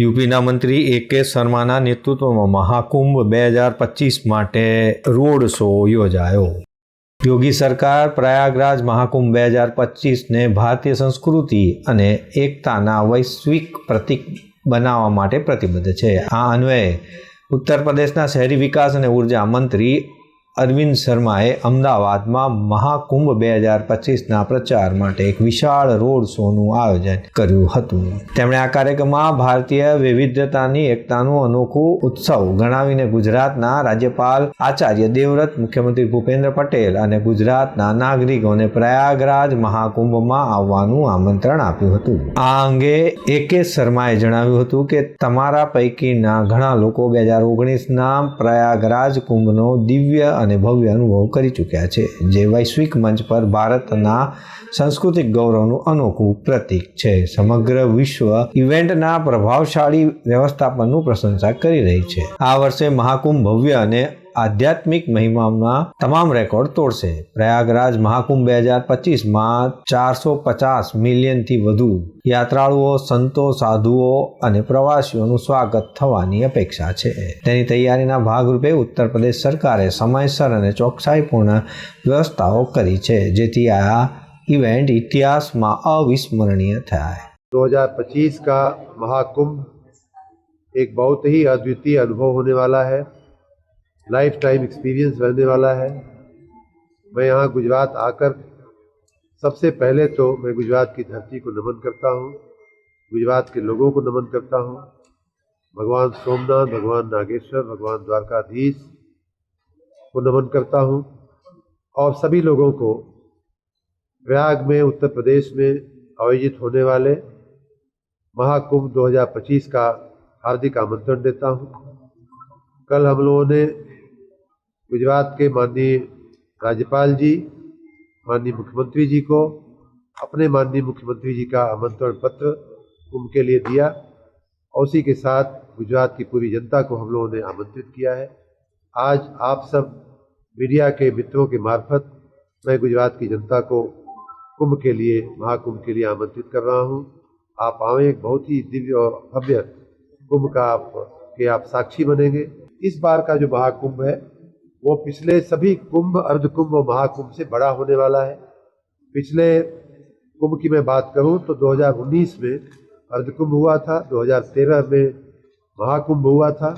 યુપીના મંત્રી એ કે શર્માના નેતૃત્વમાં મહાકુંભ બે હજાર પચીસ માટે રોડ શો યોજાયો. યોગી સરકાર પ્રયાગરાજ મહાકુંભ બે હજાર પચીસને ભારતીય સંસ્કૃતિ અને એકતાના વૈશ્વિક પ્રતીક બનાવવા માટે પ્રતિબદ્ધ છે. આ અન્વયે ઉત્તર પ્રદેશના શહેરી વિકાસ અને ઊર્જા મંત્રી અરવિંદ શર્માએ અમદાવાદમાં મહાકુંભ બે હજાર પચીસના પ્રચાર માટે એક વિશાળ રોડ શોનું આયોજન કર્યું હતું. તેમણે આ કાર્યક્રમમાં ભારતીય વિવિધતાની એકતાનું અનોખું ઉત્સવ ગણાવીને ગુજરાતના રાજ્યપાલ આચાર્ય દેવવ્રત, મુખ્યમંત્રી ભૂપેન્દ્ર પટેલ અને ગુજરાતના નાગરિકોને પ્રયાગરાજ મહાકુંભમાં આવવાનું આમંત્રણ આપ્યું હતું. આ અંગે એ શર્માએ જણાવ્યું હતું કે, તમારા પૈકીના ઘણા લોકો બે હજાર ઓગણીસના પ્રયાગરાજ કુંભનો દિવ્ય અને ભવ્ય અનુભવ કરી ચૂક્યા છે, જે વૈશ્વિક મંચ પર ભારતના સાંસ્કૃતિક ગૌરવનું અનોખું પ્રતીક છે. સમગ્ર વિશ્વ ઇવેન્ટના પ્રભાવશાળી વ્યવસ્થાપનનું પ્રશંસા કરી રહી છે. આ વર્ષે મહાકુંભ ભવ્ય અને આધ્યાત્મિક મહિમાના તમામ રેકોર્ડ તોડશે પ્રયાગરાજ મહાકુંભ બે હજાર પચીસમાં ચારસો પચાસ મિલિયનથી વધુ યાત્રાળુઓ સંતો સાધુઓ અને પ્રવાસીઓનું સ્વાગત થવાની અપેક્ષા છે તેની તૈયારીના ભાગરૂપે ઉત્તર પ્રદેશ સરકારે સમયસર અને ચોકસાઈપૂર્ણ વ્યવસ્થાઓ કરી છે જેથી આ ઇવેન્ટ ઇતિહાસમાં અવિસ્મરણીય થાય 2025 का महाकुंभ एक बहुत ही अद्वितीय अनुभव होने वाला है लाइफ टाइम एक्सपीरियंस रहने वाला है। मैं यहाँ गुजरात आकर सबसे पहले तो मैं गुजरात की धरती को नमन करता हूँ, गुजरात के लोगों को नमन करता हूँ। भगवान सोमनाथ, भगवान नागेश्वर, भगवान द्वारकाधीश को नमन करता हूँ और सभी लोगों को प्रयाग में, उत्तर प्रदेश में आयोजित होने वाले महाकुंभ 2025 का हार्दिक आमंत्रण देता हूँ। कल हम लोगों ने गुजरात के माननीय राज्यपाल जी, माननीय मुख्यमंत्री जी को अपने माननीय मुख्यमंत्री जी का आमंत्रण पत्र कुंभ के लिए दिया और उसी के साथ गुजरात की पूरी जनता को हम लोगों ने आमंत्रित किया है। आज आप सब मीडिया के मित्रों के मार्फत मैं गुजरात की जनता को कुंभ के लिए, महाकुंभ के लिए आमंत्रित कर रहा हूँ। आप आए, एक बहुत ही दिव्य और भव्य कुंभ का आप, के आप साक्षी बनेंगे। इस बार का जो महाकुंभ है वो पिछले सभी कुंभ अर्ध कुंभ महाकुंभ से बड़ा होने वाला है। पिछले कुंभ की मैं बात करूँ तो 2019 में अर्ध कुंभ हुआ था 2013 में महाकुंभ हुआ था।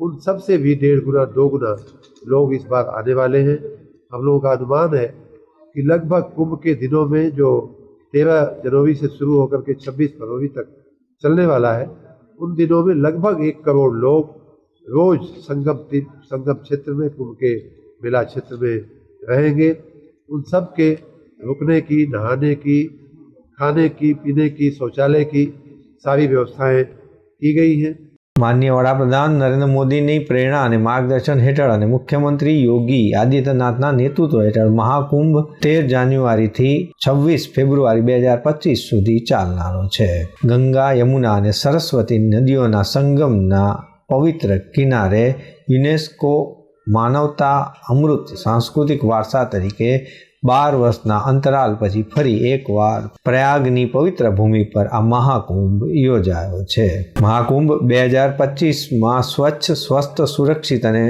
उन सबसे भी डेढ़ गुना, दो गुना लोग इस बार आने वाले हैं। हम लोगों का अनुमान है कि लगभग कुंभ के दिनों में जो तेरह जनवरी से शुरू होकर के छब्बीस फरवरी तक चलने वाला है, उन दिनों में लगभग एक करोड़ लोग रोज संगम ती- संगम क्षेत्र में कुंभ के मेला क्षेत्र में रहेंगे उन सब के रुकने की नहाने की खाने की पीने की शौचालय की सारी व्यवस्थाएं की गई हैं માનનીય વડાપ્રધાન નરેન્દ્ર મોદીની પ્રેરણા અને માર્ગદર્શન હેઠળ અને મુખ્યમંત્રી યોગી આદિત્યનાથના નેતૃત્વ હેઠળ મહાકુંભ તેર જાન્યુઆરીથી છવ્વીસ ફેબ્રુઆરી બે હજાર પચીસ સુધી ચાલનારો છે ગંગા યમુના અને સરસ્વતી નદીઓના સંગમના પવિત્ર કિનારે યુનેસ્કો માનવતા અમૃત સાંસ્કૃતિક વારસા તરીકે બાર વર્ષના અંતરાલ પછી ફરી એકવાર પ્રયાગની પવિત્ર ભૂમિ પર આ મહાકુંભ યોજાયો છે. મહાકુંભ બે હજાર પચીસમાં સ્વચ્છ, સ્વસ્થ, સુરક્ષિત અને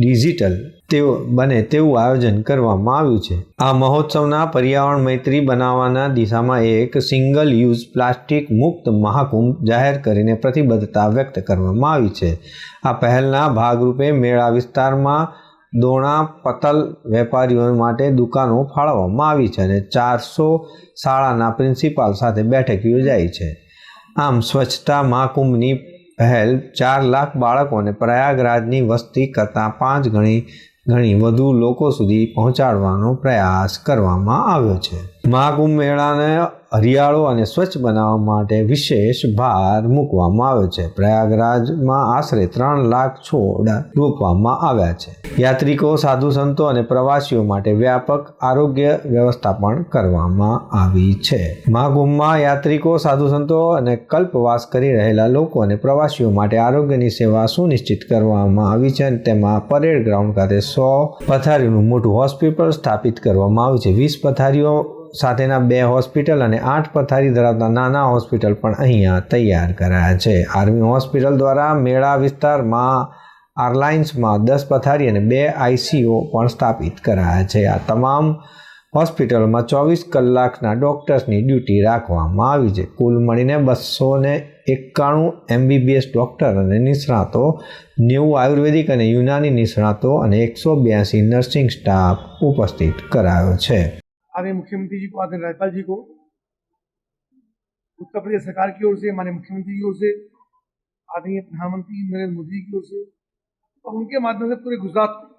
ડિજિટલ તેઓ બને તેવું આયોજન કરવામાં આવ્યું છે. આ મહોત્સવના પર્યાવરણ મૈત્રી બનાવવાના દિશામાં એક સિંગલ યુઝ પ્લાસ્ટિક મુક્ત મહાકુંભ જાહેર કરીને પ્રતિબદ્ધતા વ્યક્ત કરવામાં આવી છે. આ પહેલના ભાગરૂપે મેળા વિસ્તારમાં દોણા પતલ વેપારીઓ માટે દુકાનો ફાળવવામાં આવી છે અને ચારસો શાળાના પ્રિન્સિપાલ સાથે બેઠક યોજાઈ છે. આમ સ્વચ્છતા મહાકુંભની પહેલ ચાર લાખ બાળકોને પ્રયાગરાજની વસ્તી કરતાં પાંચ ગણી ઘણી વધુ લોકો સુધી પહોંચાડવાનો પ્રયાસ કરવામાં આવ્યો છે. મહાકુંભ મેળાને હરિયાળો અને સ્વચ્છ બનાવવા માટે વિશેષ ભાર મૂકવામાં આવ્યો છે. પ્રયાગરાજમાં આશરે ત્રણ લાખ છોડ રોપવામાં આવ્યા છે. યાત્રિકો, સાધુ સંતો અને પ્રવાસીઓ માટે વ્યાપક આરોગ્ય વ્યવસ્થા પણ કરવામાં આવી છે. મહાકુંભમાં યાત્રિકો, સાધુ સંતો અને કલ્પવાસ કરી રહેલા લોકો અને પ્રવાસીઓ માટે આરોગ્યની સેવા સુનિશ્ચિત કરવામાં આવી છે અને તેમાં પરેડ ગ્રાઉન્ડ ખાતે સો પથારીનું મોટું હોસ્પિટલ સ્થાપિત કરવામાં આવ્યું છે. વીસ પથારીઓ સાથેના બે હોસ્પિટલ અને આઠ પથારી ધરાવતા નાના હોસ્પિટલ પણ અહીંયા તૈયાર કરાયા છે. આર્મી હોસ્પિટલ દ્વારા મેળા વિસ્તારમાં આરલાઇન્સમાં દસ પથારી અને બે આઈસીઓ પણ સ્થાપિત કરાયા છે. આ તમામ હોસ્પિટલમાં ચોવીસ કલાકના ડૉક્ટર્સની ડ્યુટી રાખવામાં આવી છે. કુલ મળીને બસો ને એકાણું એમબીબીએસ ડૉક્ટર અને નિષ્ણાતો, નેવું આયુર્વેદિક અને યુનાની નિષ્ણાતો અને એકસો બ્યાસી નર્સિંગ સ્ટાફ ઉપસ્થિત કરાયો છે. आदरणीय मुख्यमंत्री जी को, आदरणीय राज्यपाल जी को, उत्तर प्रदेश सरकार की ओर से, माननीय मुख्यमंत्री की ओर से, आदरणीय प्रधानमंत्री नरेंद्र मोदी की ओर से, और उनके माध्यम से पूरे गुजरात को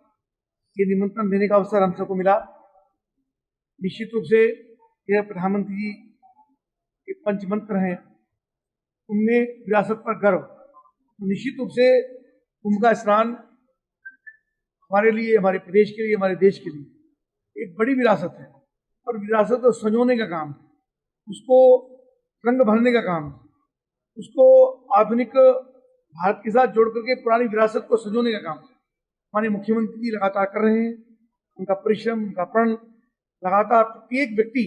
ये निमंत्रण देने का अवसर हम सबको मिला। निश्चित रूप से यह प्रधानमंत्री जी के पंचमंत्र हैं। उनमें विरासत पर गर्व। निश्चित रूप से उनका स्नान हमारे लिए, हमारे प्रदेश के लिए, हमारे देश के लिए एक बड़ी विरासत है। और विरासत को संजोने का काम, उसको रंग भरने का काम, उसको आधुनिक भारत के साथ जोड़ करके पुरानी विरासत को संजोने का काम। हमारे मुख्यमंत्री जी लगातार कर रहे हैं, उनका परिश्रम, उनका प्रण, लगातार प्रत्येक व्यक्ति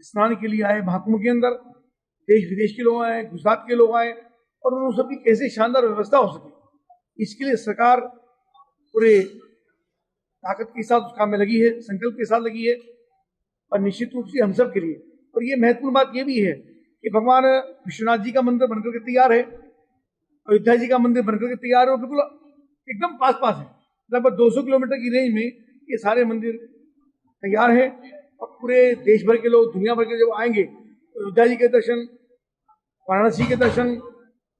स्नान के लिए आए महाकुंभ के अंदर देश विदेश के लोग आए, गुजरात के लोग आए, और उन सबकी कैसे शानदार व्यवस्था हो सके। इसके लिए सरकार पूरे ताकत के साथ उस काम में लगी है, संकल्प के साथ लगी है। और निश्चित रूप से हम सब के लिए। और ये महत्वपूर्ण बात ये भी है कि भगवान विश्वनाथ जी का मंदिर बनकर के तैयार है, अयोध्या जी का मंदिर बनकर के तैयार है और बिल्कुल एकदम पास पास है। लगभग 200 किलोमीटर की रेंज में ये सारे मंदिर तैयार हैं और पूरे देश भर के लोग दुनिया भर के जब आएँगे तो अयोध्या जी के दर्शन, वाराणसी के दर्शन,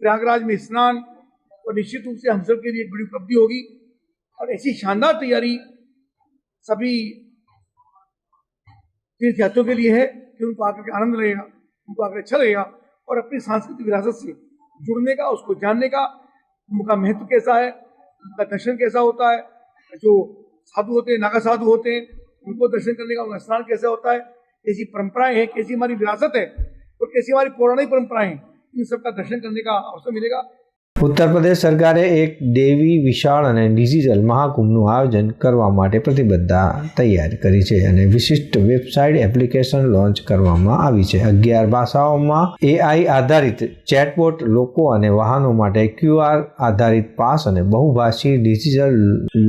प्रयागराज में स्नान और निश्चित रूप से हम सब के लिए एक बड़ी उपलब्धि होगी। और ऐसी शानदार तैयारी सभी तीर्थ यात्रियों के लिए है कि उनको आकर के आनंद लगेगा उनको आकर अच्छा लगेगा और अपनी सांस्कृतिक विरासत से जुड़ने का, उसको जानने का उनका महत्व कैसा है, उनका दर्शन कैसा होता है, जो साधु होते हैं, नागा साधु होते हैं, उनको दर्शन करने का उनका स्नान कैसा होता है, कैसी परंपराएँ हैं, कैसी हमारी विरासत है और कैसी हमारी पौराणिक परंपराएँ हैं, इन सबका दर्शन करने का अवसर मिलेगा। ઉત્તર પ્રદેશ સરકારે એક દેવી વિશાળ અને ડિજિટલ મહાકુંભનું આયોજન કરવા માટે પ્રતિબદ્ધતા તૈયાર કરી છે અને વિશિષ્ટ વેબસાઇટ એપ્લિકેશન લોન્ચ કરવામાં આવી છે. અગિયાર ભાષાઓમાં એઆઈ આધારિત ચેટબોટ, લોકો અને વાહનો માટે ક્યુઆર આધારિત પાસ અને બહુભાષી digital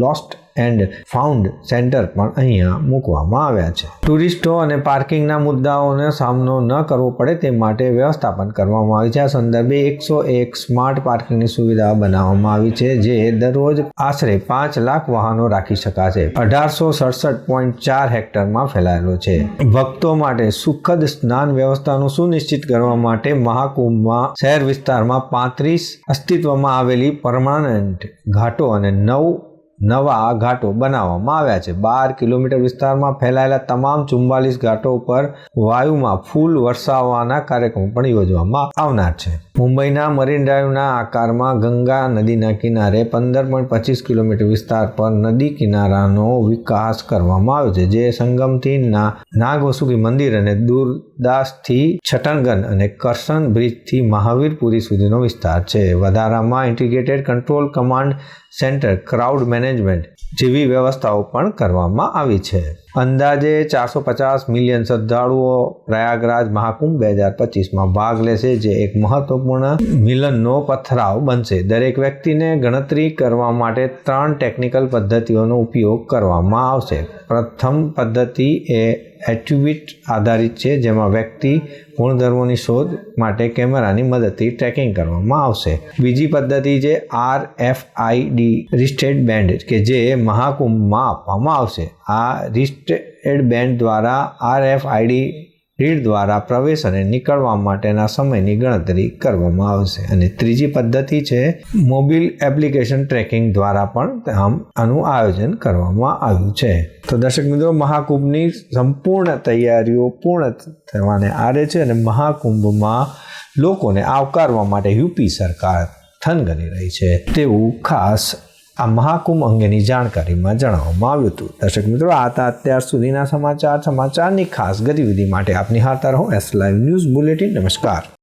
lost and found centre પણ અહીંયા મૂકવામાં આવ્યા છે. ટુરિસ્ટો અને પાર્કિંગના મુદ્દાઓનો સામનો ન કરવો પડે તે માટે વ્યવસ્થાપન કરવામાં આવી છે. આ સંદર્ભે એકસો એક સ્માર્ટ પાર્કિંગની સુવિધા બનાવવામાં આવી છે, જે દરરોજ આશરે પાંચ લાખ વાહનો રાખી શકાશે. અઢારસો સડસઠ પોઈન્ટ ચાર હેક્ટરમાં ફેલાયેલો છે. ભક્તો માટે સુખદ સ્નાન વ્યવસ્થાનું સુનિશ્ચિત કરવા માટે મહાકુંભમાં શહેર વિસ્તારમાં પાંત્રીસ અસ્તિત્વમાં આવેલી પરમાનન્ટ ઘાટો અને નવ નવા ઘાટો બનાવવામાં આવ્યા છે. બાર કિલોમીટર વિસ્તારમાં ફેલાયેલા તમામ ચુમ્બાલીસ ઘાટો ઉપર વાયુમાં ફૂલ વરસાવવાના કાર્યક્રમો પણ યોજવામાં આવનાર છે. મુંબઈના મરીન ડ્રાઈવના આકારમાં ગંગા નદીના કિનારે પંદર પોઈન્ટ પચીસ કિલોમીટર વિસ્તાર પર નદી કિનારાનો વિકાસ કરવામાં આવ્યો છે. જે સંગમથી નાગવસુકી મંદિર અને દુરદાસથી છટણગન અને કરસન બ્રિજથી મહાવીરપુરી સુધીનો વિસ્તાર છે. વધારામાં integrated control command centre, crowd management જેવી વ્યવસ્થાઓ પણ કરવામાં આવી છે. અંદાજે ચારસો પચાસ મિલિયન શ્રદ્ધાળુઓ પ્રયાગરાજ મહાકુંભ બે હજાર પચીસમાં ભાગ લેશે, જે એક મહત્વપૂર્ણ મિલનનો પથરાવ બનશે. દરેક વ્યક્તિને ગણતરી કરવા માટે ત્રણ ટેકનિકલ પદ્ધતિઓનો ઉપયોગ કરવામાં આવશે. પ્રથમ પદ્ધતિ એ એટ્યુબિટ આધારિત છે, જેમાં વ્યક્તિ ગુણધર્મોની શોધ માટે કેમેરાની મદદથી ટ્રેકિંગ કરવામાં આવશે. બીજી પદ્ધતિ છે R F I D wrist band કે જે મહાકુંભમાં આપવામાં આવશે. આ રિસ્ટેડ બેન્ડ દ્વારા આર એફ આઈડી રીડ દ્વારા પ્રવેશ અને નીકળવા માટેના સમયની ગણતરી કરવામાં આવશે. અને ત્રીજી પદ્ધતિ છે મોબાઈલ એપ્લિકેશન ટ્રેકિંગ દ્વારા પણ આમ આનું આયોજન કરવામાં આવ્યું છે. તો દર્શક મિત્રો, મહાકુંભની સંપૂર્ણ તૈયારીઓ પૂર્ણ થવાને આરે છે અને મહાકુંભમાં લોકોને આવકારવા માટે યુપી સરકાર થનગની રહી છે. તેવું ખાસ આ મહાકુંભ અંગેની જાણકારીમાં જણાવવામાં આવ્યું હતું. દર્શક મિત્રો, આ હતા અત્યાર સુધીના સમાચાર. સમાચારની ખાસ ગતિવિધિ માટે આપ નિહાળતા રહો. એસ લાઈવ ન્યૂઝ બુલેટિન નમસ્કાર.